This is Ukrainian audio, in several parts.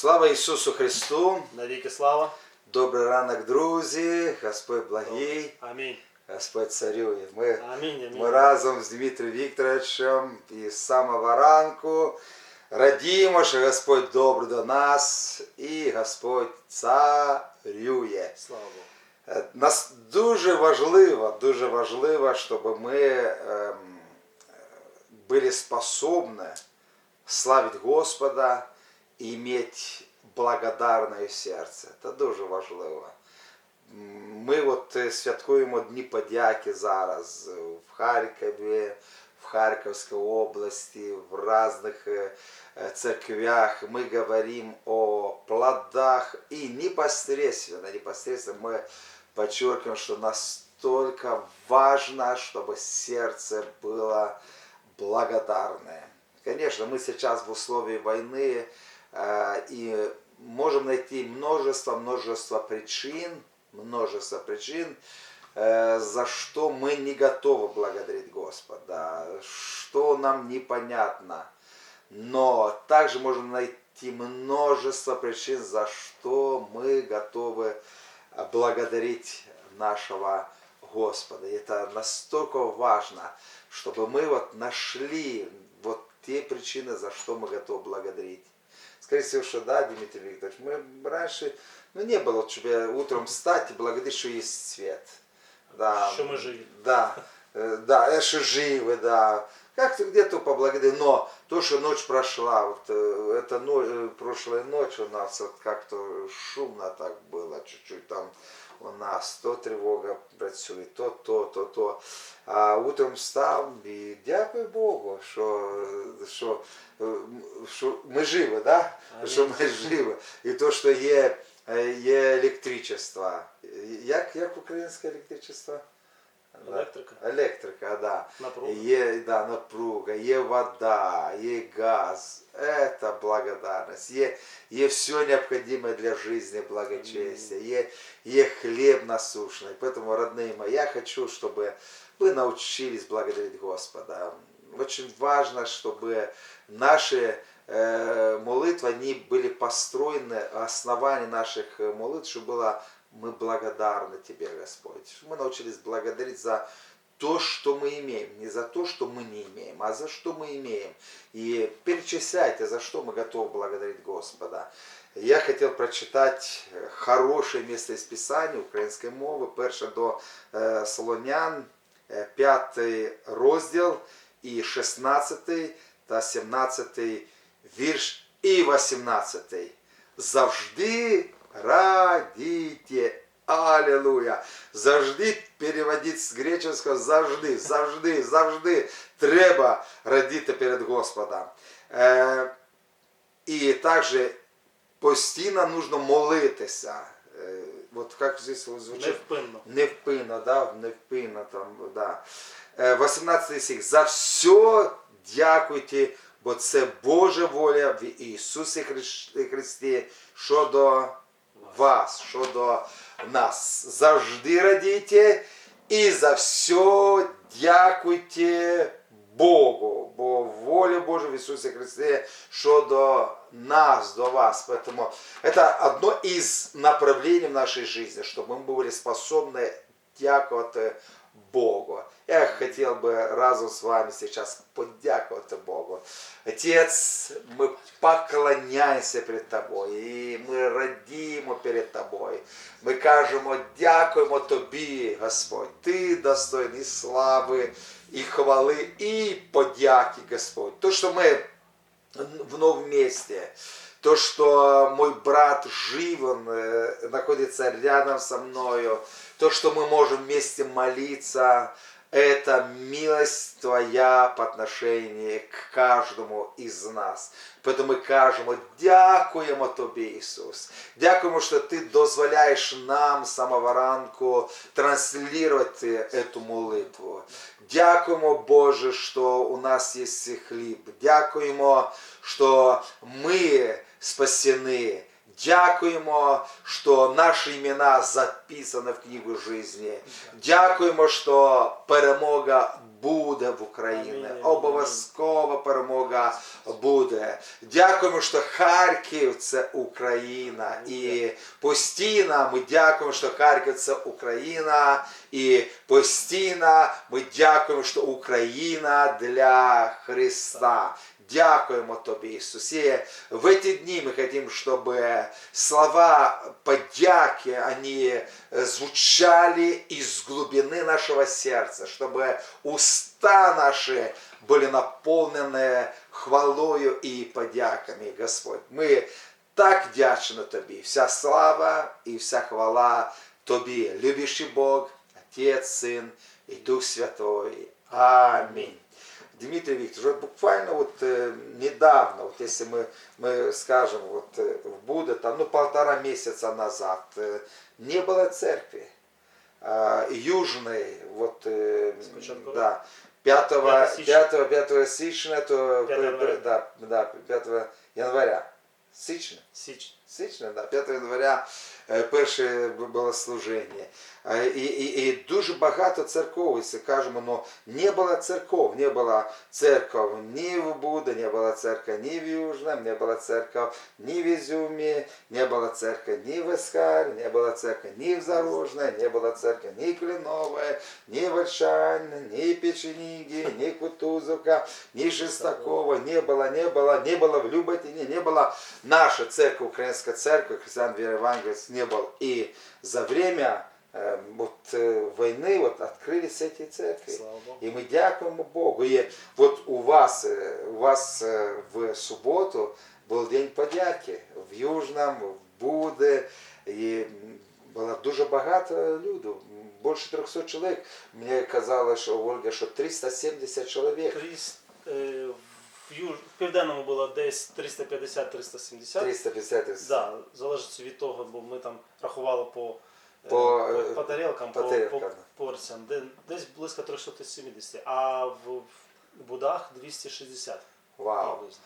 Слава Ісусу Христу! Навіки слава. Добрий ранок, друзі! Господь благий, Амінь. Господь царює. Ми, Амінь. Амінь. ми разом з Дмитрієм Вікторовичем і з самого ранку радіємо, що Господь добрий до нас і Господь царює. Слава Богу. Е, Нас дуже важливо, дуже важливо, щоб ми ем, были способны славить Господа и иметь благодарное серце. Це дуже важливо. М, Ми от е, святкуємо Дні подяки зараз е, в Харкові, в Харківській області, в різних е, е, церквях. Мы говорим о плодах и непосредственно, непосредственно мы подчеркиваем, что настолько важно, чтобы сердце было благодарное. Конечно, мы сейчас в условии войны э, и можем найти множество, множество причин, множество причин, э, за что мы не готовы благодарить Господа, что нам непонятно. Но также можем найти множество причин, за что мы готовы э, благодарить нашего Господа. И это настолько важно, чтобы мы вот нашли вот те причины, за что мы готовы благодарить. Скорее всего, что да, Дмитрий Викторович, мы раньше, ну не было, чтобы утром встать и благодарить, что есть свет. Да, Что мы живы. Да, э, да, э, что живы, да. Как-то где-то поблагодарить, но то, что ночь прошла, вот э, эта но- э, прошлая ночь у нас вот как-то шумно так было, чуть-чуть там у нас то тривога працює, то, то, то, то. А утром встав і дякую Богу, що, що, що ми живі, да? Що ми живі. І то, що є, е, є електричество. Як, як українське електричество? Да. Електрика. Електрика, да. Напруга. Є да, напруга, є вода, є газ. Это благодарность. Є, є все необходимое для жизни, благочестия. Є, є хлеб насущный. Поэтому, родные мои, я хочу, чтобы вы научились благодарить Господа. Очень важно, чтобы наши э, молитвы, они были построены, основание наших э, молитв, чтобы было мы благодарны Тебе, Господь. Чтобы мы научились благодарить за то, что мы имеем, не за то, что мы не имеем, а за что мы имеем. И перечисляйте, за что мы готовы благодарить Господа. Я хотел прочитать э, хорошее место из Писания української мови, перше до е, Солонян, е, п'ятий розділ і 16 та 17 вірш і 18. Завжди радійте. Аллилуйя. Завжди переводить з греческого завжди, завжди, завжди треба радіти перед Господом. Е, і також постійно нужно молитися. Е, от як здесь звучить? Невпинно. Невпинно, да, невпинно там, да. Е, 18 стих. За все дякуйте, бо це Божа воля в Ісусі Христі щодо вас, щодо нас. Завжди радійте і за все дякуйте Богу, бо воля Божа в Ісусі Христі щодо нас, до вас. Поэтому это одно из направлений в нашей жизни, чтобы мы были способны дякувати Богу. Я хотел бы разом с вами сейчас подякувати Богу. Отец, мы поклоняемся перед Тобой, і ми радіємо перед Тобою. Ми кажемо, дякуємо Тобі, Господь. Ти достойний слави і хвали, і подяки, Господь. То, що ми в новом месте. То, что мой брат жив, он э, находится рядом со мною. То, что мы можем вместе молиться, это милость Твоя по отношению к каждому из нас. Поэтому ми кажемо, дякуємо Тобі, Ісус. Дякуємо, що Ти дозволяєш нам з самого ранку транслювати цю молитву. Дякуємо, Боже, що у нас є хліб. Дякуємо, що ми спасені. Дякуємо, що наші імена записані в книгу житті. Дякуємо, що перемога буде в Україні. Амінь. Обов'язково перемога буде. Дякуємо, що Харків це Україна. І постійно ми дякуємо, що Харків це Україна. І постійно ми дякуємо, що Україна для Христа. Дякуємо Тобі, Ісус. І в эти дни мы хотим, чтобы слова подяки, они звучали из глубины нашего сердца, чтобы уста наши были наполнены хвалою и подяками, Господь. Мы так вдячні Тобі. Вся слава і вся хвала Тобі, любящий Бог, Отець, Син і Дух Святой. Амінь. Дмитрий Викторович, вот буквально вот э, недавно, вот если мы, мы скажем, вот э, в Буде, там, ну, полтора месяца назад, э, не было церкви. А, южной, вот, э, Спочатку да, 5, 5 січня. 5, 5 січня, то, 5 января. да, да, 5 января, січня, Січ. Січня, да, 5 января е, перше було служення. Е, І, і, і дуже багато церков, якщо кажемо, ну, не було церков, не було церков ні в Буде, не було церкви ні в Южному, не було церков ні в Ізюмі, не було церкви ні в Іскарі, не було церкви ні в Зарожне, не було церкви ні Клінове, ні в Ольшане, ні Печенігі, ні Кутузовка, ні Шестакова, не было, не было, не было в Люботине, не было наша церковь, украинская церковь, христиан веры Евангелия не было. И за время э, вот, э, войны вот открылись эти церкви. Слава Богу. И мы дякуємо Богу. И вот у вас, э, у вас э, в субботу был День подяки в Южном, в Буде. І м, було дуже багато людей, більше 300 чоловік. Мені казали, що Ольга, що 370 чоловік. Кріс, е, в, юж... в південному було десь 350-370. 350 Да, залежить від того, бо ми там рахували по, е, По, по, по тарілкам, по по, по порціям. Де, десь близько 370, а в, в Будах 260 Вау. приблизно.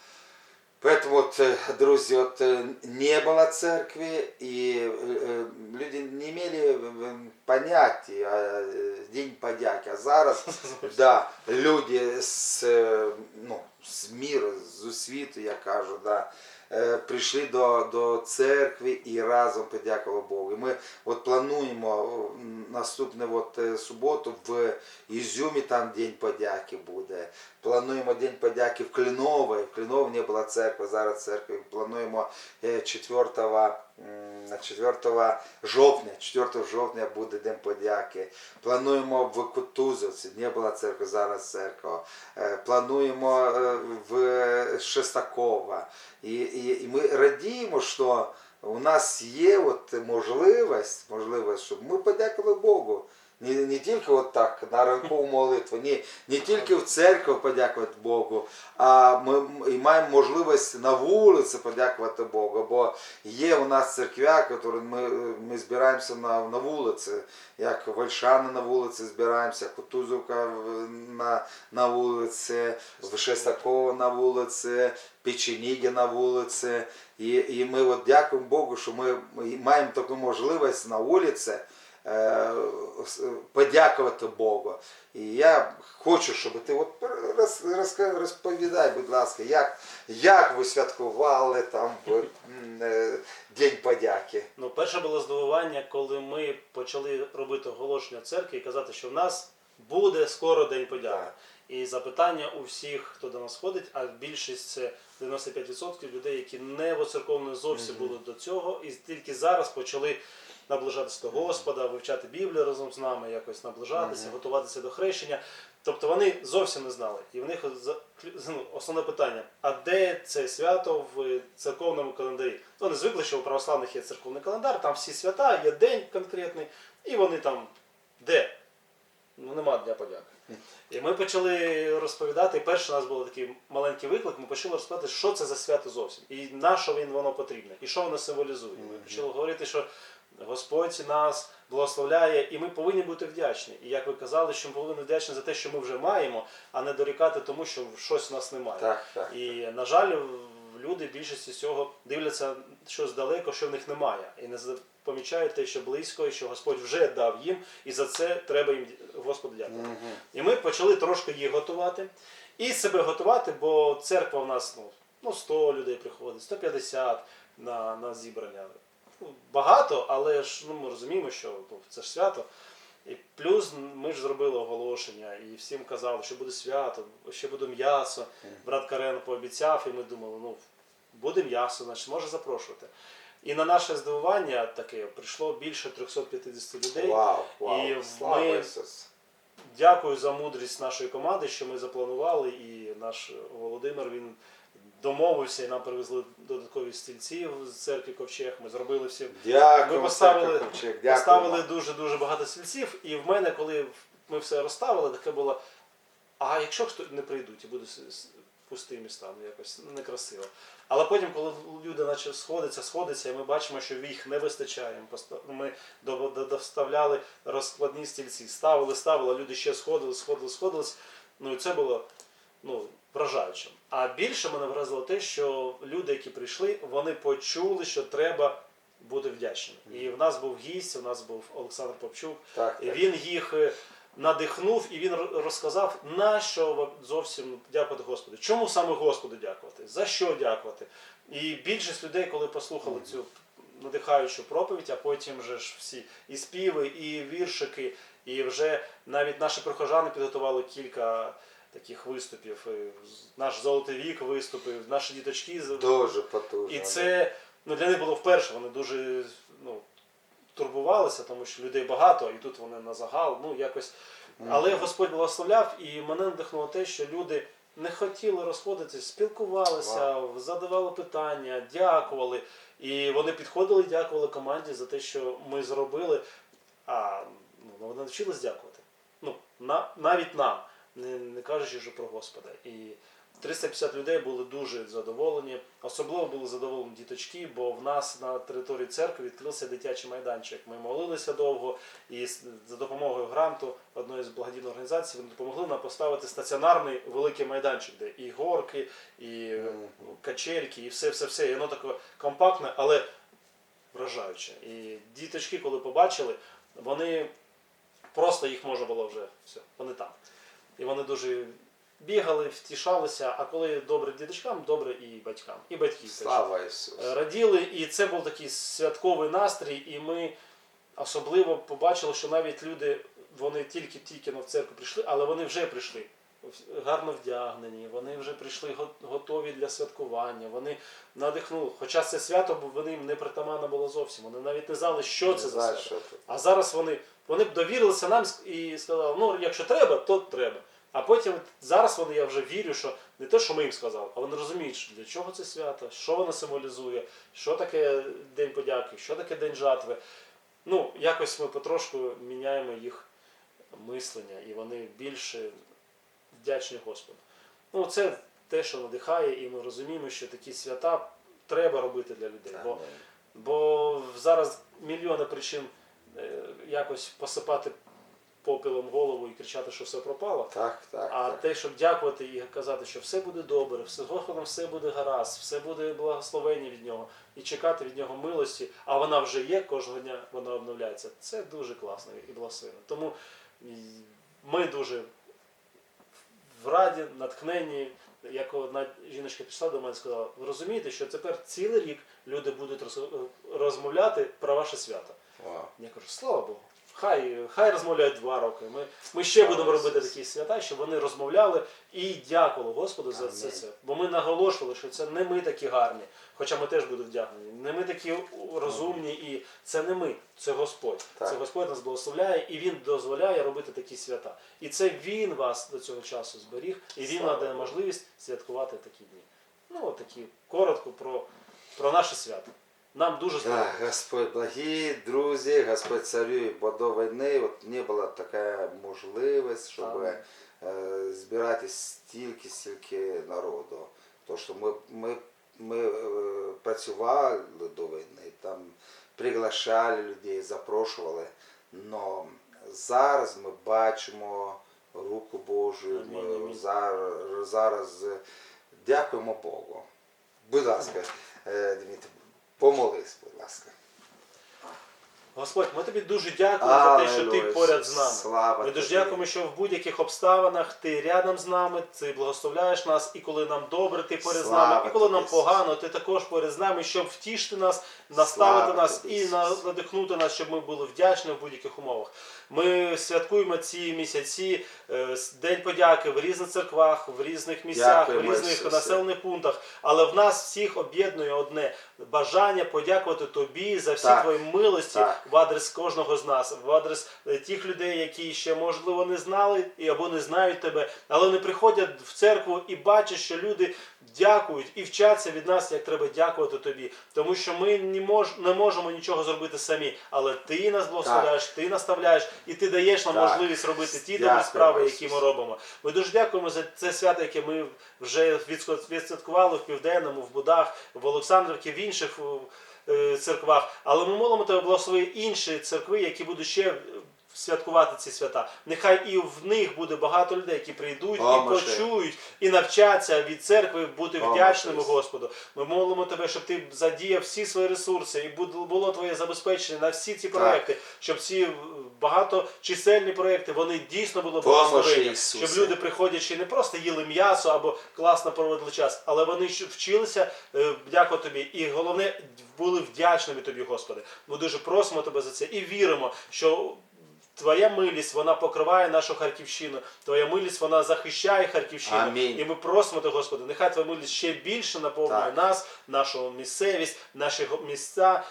Поэтому вот, э, друзья, вот э, не было церкви, и э, люди не имели э, понятия э, День подяки. А зараз, да, люди з, е, ну, з міру, з світу, я кажу, да, е, прийшли до, до церкви і разом подякували Богу. Ми от плануємо наступну от, е, суботу в Ізюмі, там День подяки буде. Плануємо День подяки в Клінові. В Клінові не була церква, зараз церкви. Плануємо е, 4, м, 4 жовтня, 4 жовтня буде День подяки. Плануємо в Кутузовці, не була церква, зараз церква. Е, Плануємо е, в Шестакова. І, і, і ми радіємо, що у нас є от можливість, можливість, щоб ми подякували Богу. Не, не тільки от так на ранкову молитву, не, не тільки в церкві подякувати Богу, а ми маємо можливість на вулиці подякувати Богу. Бо є у нас церквя, які ми, ми збираємося на, на вулиці, як Вольшани на вулиці збираємося, Кутузовка на, на вулиці, в Шестакова на вулиці, Печеніги на вулиці. І, і ми от дякуємо Богу, що ми, маємо таку можливість на вулиці подякувати Богу. І я хочу, щоб ти от розповідай, будь ласка, як, як ви святкували там е, День подяки. Ну, перше було здивування, коли ми почали робити оголошення в церкві і казати, що в нас буде скоро День подяки. Так. І запитання у всіх, хто до нас ходить, а більшість це 95% людей, які не воцерковно зовсім були до цього, і тільки зараз почали наближатися до Господа, вивчати Біблію разом з нами, якось наближатися, готуватися до хрещення. Тобто вони зовсім не знали. І в них ну, основне питання: а де це свято в церковному календарі? Вони звикли, що у православних є церковний календар, там всі свята, є день конкретний, і вони там де? Ну нема дня подяки. І ми почали розповідати. Перший у нас був такий маленький виклик. Ми почали розповідати, що це за свято зовсім, і на що він воно потрібне, і що воно символізує. Ми почали говорити, що Господь нас благословляє, і ми повинні бути вдячні. І як ви казали, що ми повинні вдячні за те, що ми вже маємо, а не дорікати тому, що щось у нас немає. Так, так. І на жаль, люди більшості цього дивляться щось далеко, що в них немає, і не помічають те, що близько, і що Господь вже дав їм, і за це треба їм Господу дякувати. І ми почали трошки їх готувати і себе готувати, бо церква в нас ну, ну 100 людей приходить, 150 на, на зібрання. Ну, багато, але ж ну, ми розуміємо, що ну, це ж свято. І плюс ми ж зробили оголошення і всім казали, що буде свято, ще буде м'ясо. Брат Карен пообіцяв, і ми думали, ну буде м'ясо, значить може запрошувати. І на наше здивування таке прийшло більше 350 людей. Вау, вау. І Слава ми- Дякую за мудрість нашої команди, що ми запланували, і наш Володимир він домовився і нам привезли додаткові стільці з церкви Ковчег. Ми зробили всі. Дякую, Ми поставили, Ковчег, дякую поставили дуже дуже багато стільців, і в мене, коли ми все розставили, таке було. А якщо хто не прийдуть і буде с- с- пусті міста, ну якось некрасиво. Але потім, коли люди наче сходяться, сходяться, і ми бачимо, що їх не вистачає. Ми до- доставляли розкладні стільці, ставили, ставили, люди ще сходили, сходили, сходились. Ну і це було ну, вражаючим. А більше мене вразило те, що люди, які прийшли, вони почули, що треба бути вдячним. І в нас був гість, у нас був Олександр Попчук. Так, так. він їх е, надихнув і він розказав, на що зовсім дякувати Господу. Чому саме Господу дякувати? За що дякувати? І більшість людей, коли послухали цю надихаючу проповідь, а потім вже ж всі і співи, і віршики, і вже навіть наші прихожани підготували кілька таких виступів. І Наш золотий вік виступив, наші діточки Дуже потужно. і це ну, для них було вперше. Вони дуже ну, турбувалися, тому що людей багато, і тут вони на загал. Ну, якось. Але Господь благословляв, і мене надихнуло те, що люди не хотіли розходитись, спілкувалися, задавали питання, дякували. І вони підходили дякували команді за те, що ми зробили. А ну, вони навчились дякувати. Ну, на, навіть нам, не, не кажучи вже про Господа. І 350 людей були дуже задоволені. Особливо були задоволені діточки, бо в нас на території церкви відкрився дитячий майданчик. Ми молилися довго, і за допомогою гранту одної з благодійних організацій вони допомогли нам поставити стаціонарний великий майданчик, де і горки, і качельки, і все, все, все. І воно таке компактне, але вражаюче. І діточки, коли побачили, вони просто їх можна було вже все, вони там. І вони дуже бігали, втішалися, а коли добре діточкам, добре і батькам. І батьки. Слава Ісусу. Е, раділи, і це був такий святковий настрій, і ми особливо побачили, що навіть люди, вони тільки-тільки в церкву прийшли, але вони вже прийшли. Гарно вдягнені, вони вже прийшли готові для святкування, вони надихнули. Хоча це свято бо вони їм не притаманно було зовсім. Вони навіть не знали, що це Не за знаю, свято. А зараз вони, вони б довірилися нам і сказали, ну якщо треба, то треба. А потім зараз вони, я вже вірю, що не те, що ми їм сказали, а вони розуміють, що для чого це свято, що воно символізує, що таке День подяки, що таке День жатви. Ну, якось ми потрошку міняємо їх мислення, і вони більше вдячні Господу. Ну, це те, що надихає, і ми розуміємо, що такі свята треба робити для людей. Бо Бо зараз мільйони причин якось посипати попілом голову і кричати, що все пропало. Так, так. А так. те, щоб дякувати і казати, що все буде добре, все з Господом все буде гаразд, все буде благословення від нього, і чекати від нього милості, а вона вже є, кожного дня вона обновляється. Це дуже класно і благословенно. Тому ми дуже в раді, натхненні. Як одна жіночка пішла до мене і сказала, ви розумієте, що тепер цілий рік люди будуть роз- розмовляти про ваше свято. Я кажу, слава Богу. Хай, хай розмовляють два роки. Ми, ми ще будемо робити такі свята, щоб вони розмовляли і дякували Господу за це. Це. Бо ми наголошували, що це не ми такі гарні, хоча ми теж будемо вдягнені. Не ми такі розумні, і це не ми, це Господь. Так. Це Господь нас благословляє і Він дозволяє робити такі свята. І це Він вас до цього часу зберіг, і Він Слава надає можливість святкувати такі дні. Ну, от такі коротко про, про наше свято. Нам дуже Да, сподобалося. Господь благий, друзі, Господь царює, бо до війни от не була така можливість, щоб е, збирати стільки, стільки народу. То, що ми, ми, ми е, працювали до війни, там приглашали людей, запрошували. Но зараз ми бачимо руку Божу, Амінь, ми амінь. зараз, зараз дякуємо Богу. Будь ласка, е, Дмитро, помолись, будь ласка. Господь, ми тобі дуже дякуємо за те, що ти поряд з нами. Слава Ми дуже тобі. дякуємо, що в будь-яких обставинах ти рядом з нами, ти благословляєш нас, і коли нам добре, ти поряд з нами, і коли тобі, нам погано, ти також поряд з нами, щоб втішити нас, наставити Слава нас тобі, і надихнути нас, щоб ми були вдячні в будь-яких умовах. Ми святкуємо ці місяці, е, День подяки в різних церквах, в різних місцях, Дякуємо, в різних Ісусе. населених пунктах. Але в нас всіх об'єднує одне бажання подякувати тобі за всі Так. твої милості Так. В адрес кожного з нас, в адрес е, тих людей, які ще можливо не знали і або не знають тебе, але не приходять в церкву і бачать, що люди дякують і вчаться від нас, як треба дякувати тобі. Тому що ми не, мож, не можемо нічого зробити самі, але ти нас благословляєш, ти наставляєш і ти даєш нам Так. можливість робити ті добрі справи, які ми робимо. Ми дуже дякуємо за це свято, яке ми вже відсвяткували в Південному, в Будах, в Олександрівці, в інших церквах. Але ми молимо тебе благослови інші церкви, які будуть ще е, святкувати ці свята. Нехай і в них буде багато людей, які прийдуть О, і почують, і навчаться від церкви бути О, вдячними. Господу. Ми молимо тебе, щоб ти задіяв всі свої ресурси і було твоє забезпечення на всі ці проекти, щоб ці багаточисельні проекти вони дійсно були благословені, щоб люди приходячи не просто їли м'ясо або класно проводили час, але вони вчилися, е, дякую тобі, і головне були вдячними тобі, Господи. Ми дуже просимо тебе за це і віримо, що. Твоя милість вона покриває нашу Харківщину. Твоя милість вона захищає Харківщину. Амінь. І ми просимо тебе, Господи, нехай твоя милість ще більше наповнює Так. нас, нашу місцевість, наші місця,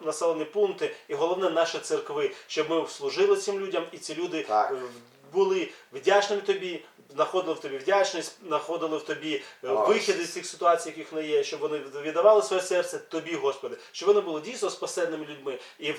населені пункти і головне наші церкви, щоб ми служили цим людям, і ці люди Так. е, в- були вдячними тобі. Знаходили в тобі вдячність, знаходили в тобі е, вихід із цих ситуацій, яких не є, щоб вони віддавали своє серце тобі, Господи, щоб вони були дійсно спасенними людьми. І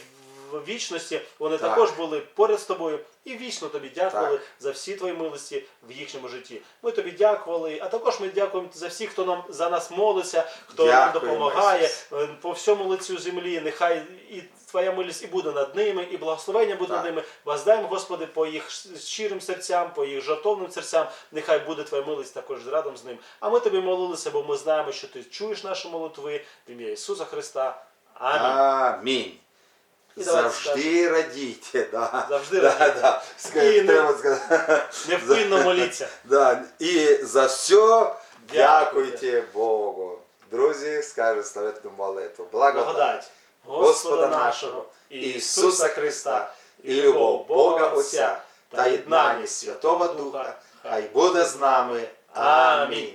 в вічності вони Так. також були поряд з тобою і вічно тобі дякували Так. за всі твої милості в їхньому житті. Ми тобі дякували, а також ми дякуємо за всіх, хто нам за нас молиться, хто нам допомагає Ісус. е, по всьому лицю землі. Нехай і твоя милість і буде над ними, і благословення буде Так. над ними. Воздаємо, Господи, по їх щирим серцям, по їх жартовним серцям. Нехай буде твоя милість також радом з ним. А ми тобі молилися, бо ми знаємо, що ти чуєш наші молитви в ім'я Ісуса Христа. Амінь. Амінь. І Завжди радійте, да. Завжди да, радійте. Да. І не- сказати. Невпинно моліться. Да. І за все Дякуйте. Богу. Друзі, скажуть славетну молитву. Благодать Благодать Господа нашого, Ісуса Христа, і любов Бога Отця та єднання Святого Духа, хай буде з нами. Амінь.